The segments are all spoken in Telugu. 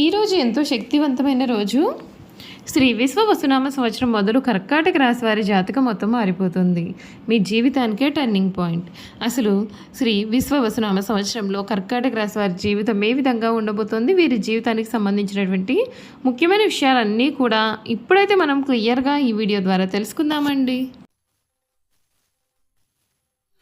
ఈరోజు ఎంతో శక్తివంతమైన రోజు. శ్రీ విశ్వ వసునామ సంవత్సరం మొదలు కర్కాటక రాశి వారి జాతకం మొత్తం మారిపోతుంది. మీ జీవితానికే టర్నింగ్ పాయింట్ అసలు శ్రీ విశ్వ వసునామ సంవత్సరంలో కర్కాటక రాశి వారి జీవితం ఏ విధంగా ఉండబోతోంది? వీరి జీవితానికి సంబంధించినటువంటి ముఖ్యమైన విషయాలన్నీ కూడా ఇప్పుడైతే మనం క్లియర్గా ఈ వీడియో ద్వారా తెలుసుకుందామండి.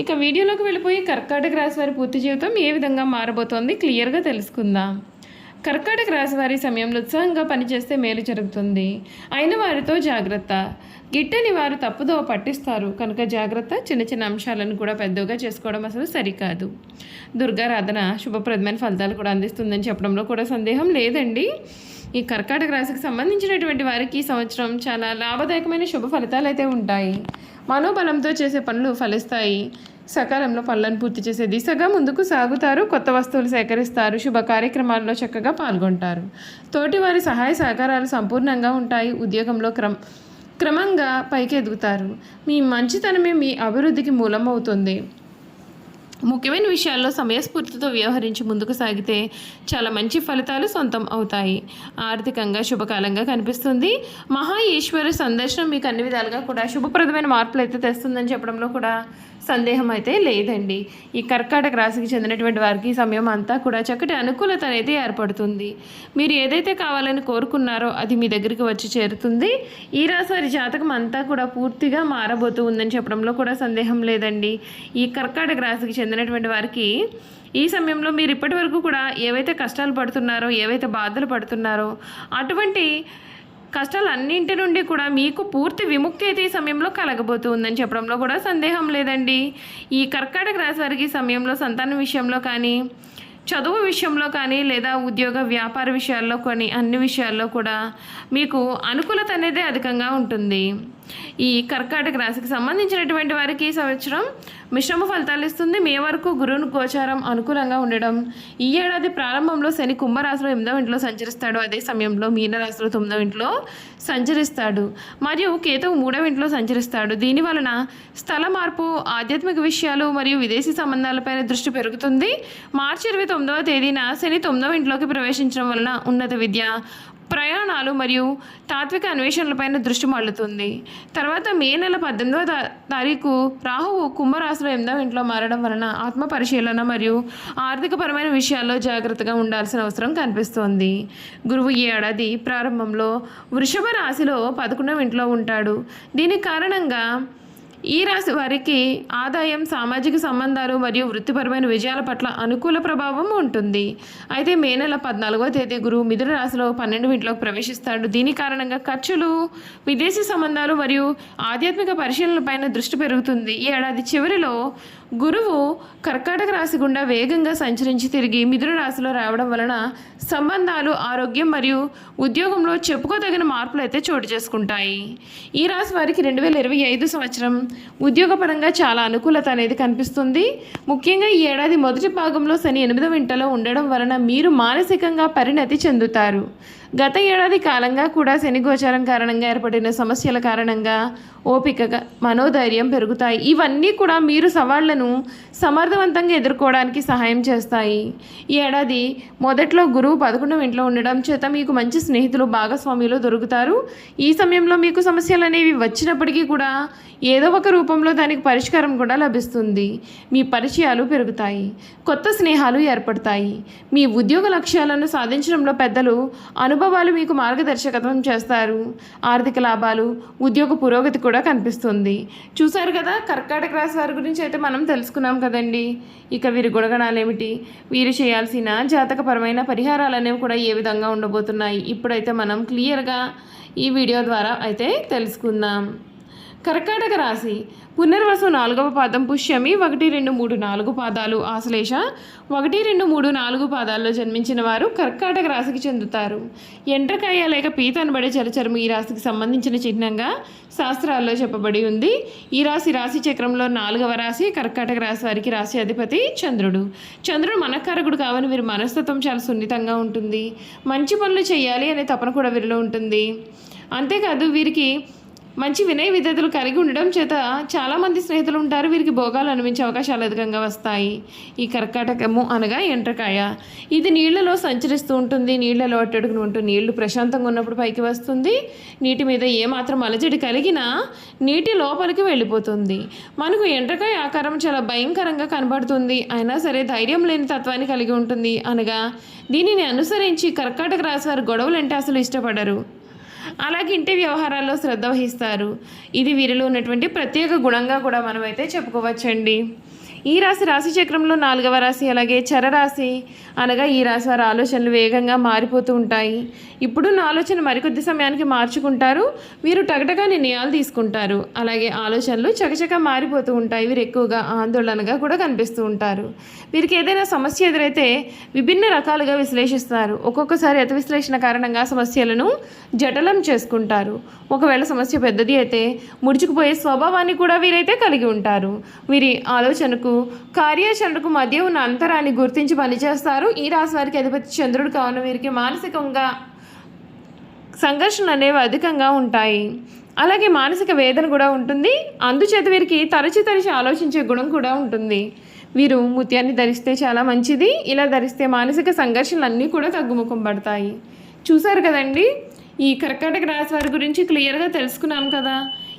ఇక వీడియోలోకి వెళ్ళిపోయి కర్కాటక రాశి వారి పూర్తి జీవితం ఏ విధంగా మారబోతోంది క్లియర్గా తెలుసుకుందాం. కర్కాటక రాశి వారి సమయంలో ఉత్సాహంగా పనిచేస్తే మేలు జరుగుతుంది. అయిన వారితో జాగ్రత్త. గిట్టని వారు తప్పుదో పట్టిస్తారు. కనుక జాగ్రత్త చిన్న చిన్న అంశాలను కూడా పెద్దగా చేసుకోవడం అసలు సరికాదు. దుర్గారాధన శుభప్రదమైన ఫలితాలు కూడా అందిస్తుందని చెప్పడంలో కూడా సందేహం లేదండి. ఈ కర్కాటక రాశికి సంబంధించినటువంటి వారికి ఈ సంవత్సరం చాలా లాభదాయకమైన శుభ ఫలితాలు అయితే ఉంటాయి. మనోబలంతో చేసే పనులు ఫలిస్తాయి. సకాలంలో పనులను పూర్తి చేసే దిశగా ముందుకు సాగుతారు. కొత్త వస్తువులు సేకరిస్తారు. శుభ కార్యక్రమాల్లో చక్కగా పాల్గొంటారు. తోటి వారి సహాయ సహకారాలు సంపూర్ణంగా ఉంటాయి. ఉద్యోగంలో క్రమ క్రమంగా పైకి ఎదుగుతారు మీ మంచితనమే మీ అభివృద్ధికి మూలమవుతుంది. ముఖ్యమైన విషయాల్లో సమయస్ఫూర్తితో వ్యవహరించి ముందుకు సాగితే చాలా మంచి ఫలితాలు సొంతం అవుతాయి. ఆర్థికంగా శుభకాలంగా కనిపిస్తుంది. మహా ఈశ్వర సందర్శనం మీకు అన్ని విధాలుగా కూడా శుభప్రదమైన మార్పులు అయితే తెస్తుందని చెప్పడంలో కూడా సందేహం అయితే లేదండి. ఈ కర్కాటక రాశికి చెందినటువంటి వారికి సమయం అంతా కూడా చక్కటి అనుకూలత అనేది ఏర్పడుతుంది. మీరు ఏదైతే కావాలని కోరుకున్నారో అది మీ దగ్గరికి వచ్చి చేరుతుంది. ఈ రాశి వారి జాతకం అంతా కూడా పూర్తిగా మారబోతూ ఉందని చెప్పడంలో కూడా సందేహం లేదండి. ఈ కర్కాటక రాశికి చెందినటువంటి వారికి ఈ సమయంలో మీరు ఇప్పటి వరకు కూడా ఏవైతే కష్టాలు పడుతున్నారో ఏవైతే బాధలు పడుతున్నారో అటువంటి కష్టాలన్నింటి నుండి కూడా మీకు పూర్తి విముక్తి అయితే ఈ సమయంలో కలగబోతుందని చెప్పడంలో కూడా సందేహం లేదండి. ఈ కర్కాటక రాశి వారికి ఈ సమయంలో సంతానం విషయంలో కానీ చదువు విషయంలో కానీ లేదా ఉద్యోగ వ్యాపార విషయాల్లో కానీ అన్ని విషయాల్లో కూడా మీకు అనుకూలత అనేది అధికంగా ఉంటుంది. ఈ కర్కాటక రాశికి సంబంధించినటువంటి వారికి ఈ సంవత్సరం మిశ్రమ ఫలితాలు ఇస్తుంది. మే వరకు గురువును గోచారం అనుకూలంగా ఉండడం. ఈ ఏడాది ప్రారంభంలో శని కుంభరాశిలో ఎనిమిదవ ఇంట్లో సంచరిస్తాడు. అదే సమయంలో మీనరాశిలో తొమ్మిదవ ఇంట్లో సంచరిస్తాడు. మరియు కేతువు మూడవ ఇంట్లో సంచరిస్తాడు. దీని వలన స్థల మార్పు ఆధ్యాత్మిక విషయాలు మరియు విదేశీ సంబంధాలపైన దృష్టి పెరుగుతుంది. మార్చి ఇరవై తొమ్మిదవ తేదీన శని తొమ్మిదవ ఇంట్లోకి ప్రవేశించడం వలన ఉన్నత విద్య ప్రయాణాలు మరియు తాత్విక అన్వేషణలపైన దృష్టి మళ్ళుతుంది తర్వాత మే నెల పద్దెనిమిదవ తా- తారీఖు రాహువు కుంభరాశిలో ఎనిమిదవ ఇంట్లో మారడం వలన ఆత్మ పరిశీలన మరియు ఆర్థికపరమైన విషయాల్లో జాగ్రత్తగా ఉండాల్సిన అవసరం కనిపిస్తోంది. గురువు ఈ ఏడాది ప్రారంభంలో వృషభ రాశిలో పదకొండవ ఇంట్లో ఉంటాడు. దీని కారణంగా ఈ రాశి వారికి ఆదాయం సామాజిక సంబంధాలు మరియు వృత్తిపరమైన విజయాల పట్ల అనుకూల ప్రభావం ఉంటుంది. అయితే మే నెల పద్నాలుగో తేదీ గురువు మిథున రాశిలో పన్నెండు ఇంట్లోకి ప్రవేశిస్తాడు. దీని కారణంగా ఖర్చులు విదేశీ సంబంధాలు మరియు ఆధ్యాత్మిక పరిశీలనలపైన దృష్టి పెరుగుతుంది. ఈ ఏడాది చివరిలో గురువు కర్కాటక రాశి గుండా వేగంగా సంచరించి తిరిగి మిథున రాశిలో రావడం వలన సంబంధాలు ఆరోగ్యం మరియు ఉద్యోగంలో చెప్పుకోదగిన మార్పులు అయితే చోటు చేసుకుంటాయి. ఈ రాశి వారికి రెండు వేల ఇరవై ఐదు సంవత్సరం ఉద్యోగపరంగా చాలా అనుకూలత అనేది కనిపిస్తుంది. ముఖ్యంగా ఈ ఏడాది మొదటి భాగంలో శని ఎనిమిదవ ఇంటలో ఉండడం వలన మీరు మానసికంగా పరిణతి చెందుతారు. గత ఏడాది కాలంగా కూడా శని గోచారం కారణంగా ఏర్పడిన సమస్యల కారణంగా ఓపిక మనోధైర్యం పెరుగుతాయి. ఇవన్నీ కూడా మీరు సవాళ్ళను సమర్థవంతంగా ఎదుర్కోవడానికి సహాయం చేస్తాయి. ఈ ఏడాది మొదట్లో గురువు పదకొండవ ఇంట్లో ఉండడం చేత మీకు మంచి స్నేహితులు భాగస్వామ్యులు దొరుకుతారు. ఈ సమయంలో మీకు సమస్యలు అనేవి వచ్చినప్పటికీ కూడా ఏదో ఒక రూపంలో దానికి పరిష్కారం కూడా లభిస్తుంది. మీ పరిచయాలు పెరుగుతాయి. కొత్త స్నేహాలు ఏర్పడతాయి. మీ ఉద్యోగ లక్ష్యాలను సాధించడంలో పెద్దలు అనుభవం అనుభవాలు మీకు మార్గదర్శకత్వం చేస్తారు. ఆర్థిక లాభాలు ఉద్యోగ పురోగతి కూడా కనిపిస్తుంది. చూశారు కదా కర్కాటక రాశి వారి గురించి అయితే మనం తెలుసుకున్నాం కదండి. ఇక వీరి గుణగణాలు ఏమిటి వీరు చేయాల్సిన జాతకపరమైన పరిహారాలు అనేవి కూడా ఏ విధంగా ఉండబోతున్నాయి? ఇప్పుడైతే మనం క్లియర్గా ఈ వీడియో ద్వారా అయితే తెలుసుకుందాం. కర్కాటక రాశి. పునర్వసు నాలుగవ పాదం పుష్యమి ఒకటి రెండు మూడు నాలుగు పాదాలు ఆశ్లేష ఒకటి రెండు మూడు నాలుగు పాదాల్లో జన్మించిన వారు కర్కాటక రాశికి చెందుతారు. ఎండ్రకాయ లేక పీత అనబడే జలచరము ఈ రాశికి సంబంధించిన చిహ్నంగా శాస్త్రాల్లో చెప్పబడి ఉంది. ఈ రాశి రాశి చక్రంలో నాలుగవ రాశి కర్కాటక రాశి వారికి రాశి అధిపతి చంద్రుడు. చంద్రుడు మనకారకుడు కావని వీరి మనస్తత్వం చాలా సున్నితంగా ఉంటుంది. మంచి పనులు చేయాలి అనే తపన కూడా వీరిలో ఉంటుంది. అంతేకాదు వీరికి మంచి వినయ విధేతలు కలిగి ఉండడం చేత చాలామంది స్నేహితులు ఉంటారు. వీరికి భోగాలు అనిపించే అవకాశాలు అధికంగా వస్తాయి. ఈ కర్కాటకము అనగా ఎండ్రకాయ. ఇది నీళ్ళలో సంచరిస్తూ ఉంటుంది. నీళ్ళలో అట్టడుగున ఉంటుంది నీళ్ళు ప్రశాంతంగా ఉన్నప్పుడు పైకి వస్తుంది. నీటి మీద ఏమాత్రం అలజడి కలిగినా నీటి లోపలికి వెళ్ళిపోతుంది. మనకు ఎండ్రకాయ ఆకారం చాలా భయంకరంగా కనబడుతుంది. అయినా సరే ధైర్యం లేని తత్వాన్ని కలిగి ఉంటుంది అనగా దీనిని అనుసరించి కర్కాటక రాశి వారు గొడవలు అంటే అసలు ఇష్టపడరు. అలాగే ఇంటి వ్యవహారాల్లో శ్రద్ధ వహిస్తారు. ఇది వీరిలో ఉన్నటువంటి ప్రత్యేక గుణంగా కూడా మనమైతే చెప్పుకోవచ్చండి. ఈ రాశి రాశి చక్రంలో నాలుగవ రాశి అలాగే చరరాశి. అనగా ఈ రాశి వారి ఆలోచనలు వేగంగా మారిపోతూ ఉంటాయి. ఇప్పుడు నా ఆలోచన మరికొద్ది సమయానికి మార్చుకుంటారు. వీరు టగటగా నిర్ణయాలు తీసుకుంటారు. అలాగే ఆలోచనలు చకచక మారిపోతూ ఉంటాయి. వీరు ఎక్కువగా ఆందోళనగా కూడా కనిపిస్తూ ఉంటారు. వీరికి ఏదైనా సమస్య ఎదురైతే విభిన్న రకాలుగా విశ్లేషిస్తారు. ఒక్కొక్కసారి అతి విశ్లేషణ కారణంగా సమస్యలను జటలం చేసుకుంటారు. ఒకవేళ సమస్య పెద్దది అయితే ముడుచుకుపోయే స్వభావాన్ని కూడా వీరైతే కలిగి ఉంటారు. వీరి ఆలోచనకు కార్యాచరణకు మధ్య ఉన్న అంతరాన్ని గుర్తించి పనిచేస్తారు. ఈ రాశి వారికి అధిపతి చంద్రుడు కావున వీరికి మానసికంగా సంఘర్షణలు అనేవి అధికంగా ఉంటాయి. అలాగే మానసిక వేదన కూడా ఉంటుంది. అందుచేత వీరికి తరచి తరచి ఆలోచించే గుణం కూడా ఉంటుంది. వీరు ముత్యాన్ని ధరిస్తే చాలా మంచిది. ఇలా ధరిస్తే మానసిక సంఘర్షణలు అన్నీ కూడా తగ్గుముఖం పడతాయి. చూసారు కదండి? ఈ కర్కాటక రాశి వారి గురించి క్లియర్గా తెలుసుకున్నాం కదా.